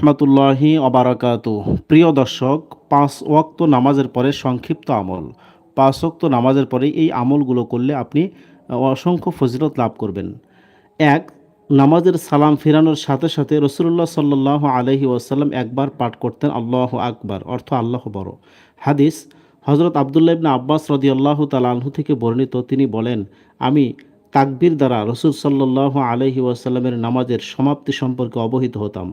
রহমতুল্লাহি অবারাকাত। প্রিয় দর্শক, পাঁচ ওয়াক্ত নামাজের পরে সংক্ষিপ্ত আমল। পাঁচ ওয়াক্ত নামাজের পরে এই আমলগুলো করলে আপনি অসংখ্য ফজিলত লাভ করবেন। এক, নামাজের সালাম ফিরানোর সাথে সাথে রসুল্লাহ সাল্লাহ আলহি ওয়াসাল্লাম একবার পাঠ করতেন আল্লাহ আকবার, অর্থ আল্লাহ বড়। হাদিস হজরত আবদুল্লাহ ইবনা আব্বাস রদি আল্লাহ তালাহু থেকে বর্ণিত, তিনি বলেন, আমি তাকবির দ্বারা রসুল সাল্লাহ আলহি ওয়াসাল্লামের নামাজের সমাপ্তি সম্পর্কে অবহিত হতাম।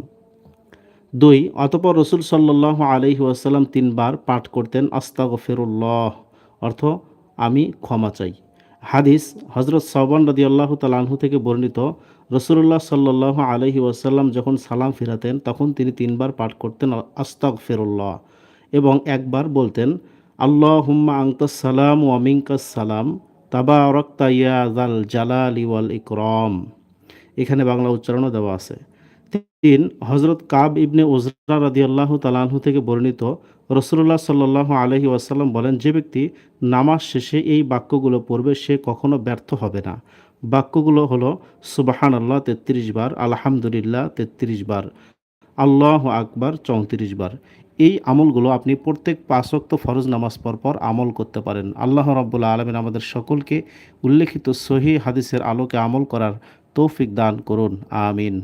দুই, অতপর রসুল সাল্লাহ আলহি ওয়াসাল্লাম তিনবার পাঠ করতেন আস্তাগ ফিরুল্লাহ অর্থ আমি ক্ষমা চাই। হাদিস হজরত সাবান রদি আল্লাহ তালাহু থেকে বর্ণিত রসুল্লাহ সাল্লাহ আলহি ওয়াসাল্লাম যখন সালাম ফিরাতেন, তখন তিনি তিনবার পাঠ করতেন আস্তাগ ফিরুল্লাহ এবং একবার বলতেন আল্লাহ হুম্মা আংতাস সালাম ও সালাম তাবা রক্তা ইয়াজাল জালাল ইওয়াল ইকরম। এখানে বাংলা উচ্চারণও দেওয়া আছে। তিন হজরত কাব ইবনে উজরা রাদি আল্লাহ তালাহু থেকে বর্ণিত রসুল্লাহ সাল্লাহ আলহি ওয়াসাল্লাম বলেন, যে ব্যক্তি নামাজ শেষে এই বাক্যগুলো পড়বে, সে কখনো ব্যর্থ হবে না। বাক্যগুলো হলো সুবাহান আল্লাহ তেত্রিশ বার, আলহামদুলিল্লাহ, তেত্রিশ বার, আল্লাহ আকবার, চৌত্রিশ বার। এই আমলগুলো আপনি প্রত্যেক পাঁচক্ত ফরজ নামাজ পর পর আমল করতে পারেন। আল্লাহ রব্বুল্লা আলমিন আমাদের সকলকে উল্লেখিত সহি হাদিসের আলোকে আমল করার তৌফিক দান করুন। আমিন।